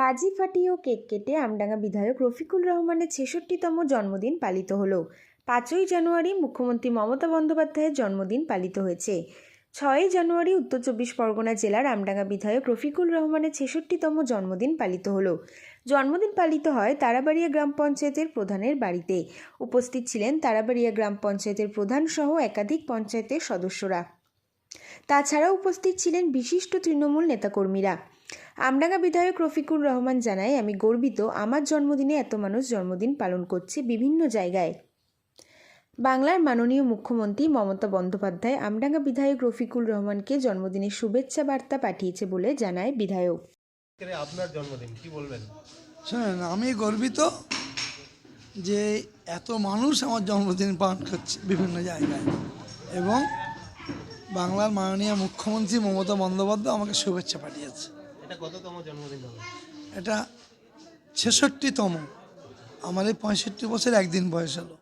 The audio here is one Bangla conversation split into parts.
বাজি ও কেক কেটে আমডাঙ্গা বিধায়ক রফিকুল রহমানের ছেষট্টিতম জন্মদিন পালিত হলো। পাঁচই জানুয়ারি মুখ্যমন্ত্রী মমতা বন্দ্যোপাধ্যায়ের জন্মদিন পালিত হয়েছে। ছয়ই জানুয়ারি উত্তর চব্বিশ পরগনা জেলার আমডাঙ্গা বিধায়ক রফিকুল রহমানের ছেষট্টিতম জন্মদিন পালিত হলো। জন্মদিন পালিত হয় তারাবাড়িয়া গ্রাম পঞ্চায়েতের প্রধানের বাড়িতে। উপস্থিত ছিলেন তারাবাড়িয়া গ্রাম পঞ্চায়েতের প্রধান সহ একাধিক পঞ্চায়েতের সদস্যরা। তাছাড়াও উপস্থিত ছিলেন বিশিষ্ট তৃণমূল নেতাকর্মীরা। আমডাঙ্গা বিধায়ক রফিকুর রহমান জানায় আমি গর্বিত আমার জন্মদিনে এত মানুষ জন্মদিন পালন করছে বিভিন্ন জায়গায়। বাংলার মাননীয় মুখ্যমন্ত্রী মমতা বন্দ্যোপাধ্যায় আমডাঙ্গা বিধায়ক রফিকুল রহমানকে জন্মদিনের শুভেচ্ছা বার্তা পাঠিয়েছে বলে জানায় বিধায়ক। আপনার জন্মদিন? কি বলবেন? শোনেন আমি গর্বিত যে এত মানুষ আমার জন্মদিন পালন করছে বিভিন্ন জায়গায় এবং বাংলার মাননীয় মুখ্যমন্ত্রী মমতা বন্দ্যোপাধ্যায় আমাকে শুভেচ্ছা পাঠিয়েছে। এটা কততম জন্মদিন হবে এটা ছেষট্টিতম। আমার এই পঁয়ষট্টি বছর একদিন বয়স হলো।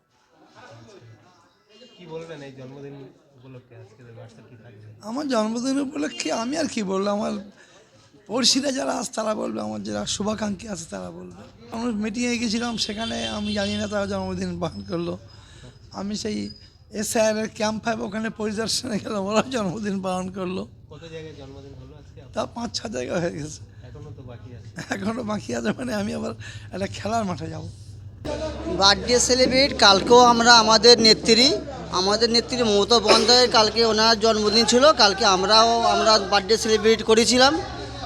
কি বলবেন এই জন্মদিন উপলক্ষে? আজকের বার্তা কি থাকবে? আমার জন্মদিন উপলক্ষে আমি আর কি বলব? আমার পড়শিরা যারা আছে তারা বলবে আমার যারা শুভাকাঙ্ক্ষী আছে তারা বলবে। আমরা মিটিংয়ে গেছিলাম সেখানে আমি জানি না তারা জন্মদিন পালন করল। আমি সেই এসআইআর ক্যাম্প ফাইভ ওখানে পরিদর্শনে গেলাম ওরা জন্মদিন পালন করল। কত জায়গায় জন্মদিন হলো আজকে? তা পাঁচ ছ জায়গা হয়ে গেছে। এখনও তো বাকি আছে। এখনও বাকি আছে মানে আমি আবার একটা খেলার মাঠে যাব। বার্থডে সেলিব্রেট কালকেও আমরা আমাদের নেত্রী আমাদের নেত্রী মমতা বন্দ্যোপাধ্যায়ের কালকে ওনার জন্মদিন ছিল কালকে আমরাও আমরা বার্থডে সেলিব্রেট করেছিলাম।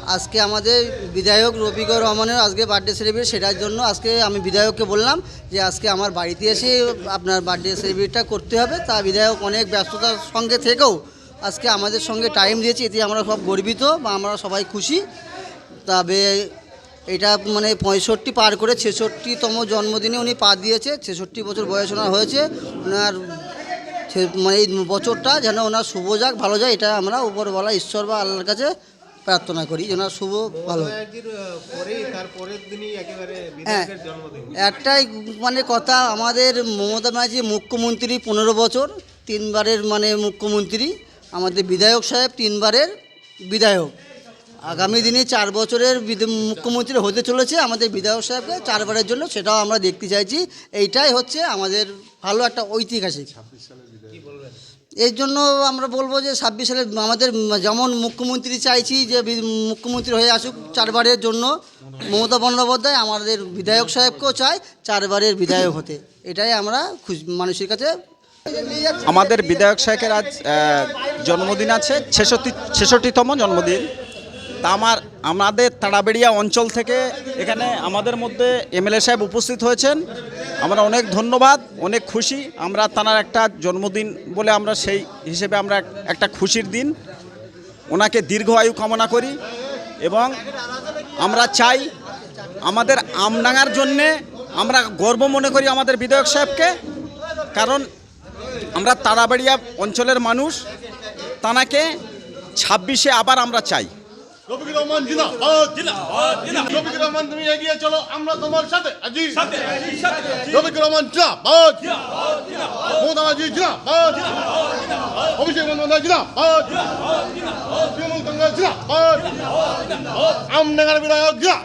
আজকে আমাদের বিধায়ক রফিকুর রহমানের আজকে বার্থডে সেলিব্রেট সেটার জন্য আজকে আমি বিধায়ককে বললাম যে আজকে আমার বাড়িতে এসে আপনার বার্থডে সেলিব্রেটটা করতে হবে। তা বিধায়ক অনেক ব্যস্ততার সঙ্গে থেকেও আজকে আমাদের সঙ্গে টাইম দিয়েছে। এতে আমরা সব গর্বিত বা আমরা সবাই খুশি। তবে এটা মানে পঁয়ষট্টি পার করে ছেষট্টিতম জন্মদিনে উনি পা দিয়েছে। ছেষট্টি বছর বয়স ওনার হয়েছে। ওনার মানে এই বছরটা যেন ওনার শুভ যাক, ভালো যায় এটা আমরা উপরওয়ালা ঈশ্বর বা আল্লাহর কাছে প্রার্থনা করি যেন শুভ ভালো হ্যাঁ। একটাই মানে কথা আমাদের মমতা ব্যানার্জি মুখ্যমন্ত্রী পনেরো বছর তিনবারের মানে মুখ্যমন্ত্রী আমাদের বিধায়ক সাহেব তিনবারের বিধায়ক। আগামী দিনে চার বছরের মুখ্যমন্ত্রী হতে চলেছে আমাদের বিধায়ক সাহেবকে চারবারের জন্য সেটাও আমরা দেখতে চাইছি। এইটাই হচ্ছে আমাদের ভালো একটা ঐতিহাসিক। কি বলবেন? এর জন্য আমরা বলব যে ছাব্বিশ সালে আমাদের যেমন মুখ্যমন্ত্রী চাইছি যে মুখ্যমন্ত্রী হয়ে আসুক চারবারের জন্য মমতা বন্দ্যোপাধ্যায় আমাদের বিধায়ক সাহেবকেও চাই চারবারের বিধায়ক হতে। এটাই আমরা খুশি মানুষের কাছে আমাদের বিধায়ক সাহেবের আজ জন্মদিন আছে ছেষট্টি ছেষট্টিতম জন্মদিন। তা আমার আমাদের তাড়াবেড়িয়া অঞ্চল থেকে এখানে আমাদের মধ্যে এমএলএ সাহেব উপস্থিত হয়েছেন। আমরা অনেক ধন্যবাদ, অনেক খুশি। আমরা তার একটা জন্মদিন বলে আমরা সেই হিসেবে আমরা একটা খুশির দিন। ওনাকে দীর্ঘ আয়ু কামনা করি এবং আমরা চাই আমাদের আমডাঙার জন্যে আমরা গর্ব মনে করি আমাদের বিধায়ক সাহেবকে, কারণ আমরা তারাবাড়িয়া অঞ্চলের মানুষ। তানাকে ছাব্বিশে আবার আমরা চাই। রফিকুর রহমান জিনা রফিকুর রহমান তুমি এগিয়ে চলো আমরা তোমার সাথে। আজি রফিকুর রহমান জিনা মমতা ব্যানার্জি জিনা অভিষেক বন্দ্যোপাধ্যায় জিনা তৃণমূল কংগ্রেস জিনা আমনগর বিধায়ক জিনা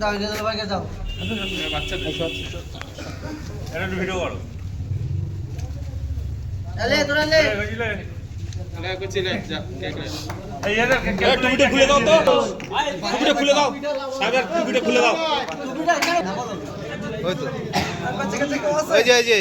দাও দাও। টুপিটা খুলে দাও তো। খুলে দাও। সাহেবের টুপিটা খুলে দাও। ওই যে ওই যে।